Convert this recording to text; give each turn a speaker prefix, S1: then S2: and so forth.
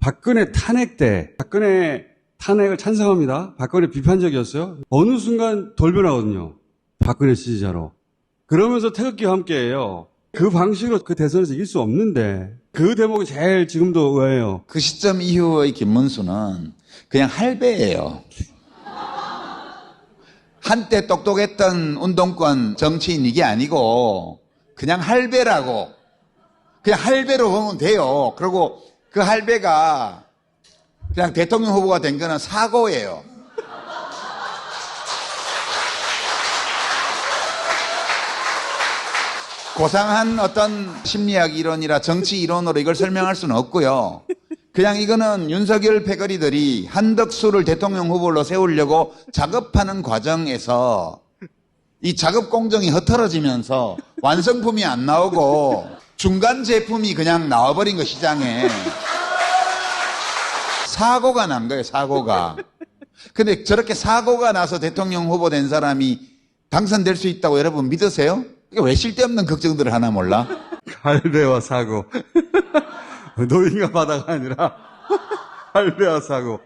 S1: 박근혜 탄핵 때 박근혜 탄핵을 찬성합니다. 박근혜 비판적이었어요. 어느 순간 돌변하거든요. 박근혜 지지자로. 그러면서 태극기와 함께해요. 그 방식으로 그 대선에서 이길 수 없는데 그 대목이 제일 지금도 의아해요.
S2: 그 시점 이후의 김문수는 그냥 할배예요. 한때 똑똑했던 운동권 정치인 이게 아니고 그냥 할배라고 그냥 할배로 보면 돼요. 그리고 그 할배가 그냥 대통령 후보가 된 거는 사고예요. 고상한 어떤 심리학 이론이라 정치 이론으로 이걸 설명할 수는 없고요. 그냥 이거는 윤석열 패거리들이 한덕수를 대통령 후보로 세우려고 작업하는 과정에서 이 작업 공정이 흐트러지면서 완성품이 안 나오고 중간 제품이 그냥 나와버린 거 시장에 사고가 난 거예요, 사고가. 근데 저렇게 사고가 나서 대통령 후보 된 사람이 당선될 수 있다고 여러분 믿으세요? 왜 쓸데없는 걱정들을 하나 몰라?
S1: 할배와 사고. 노인과 바다가 아니라 할배와 사고.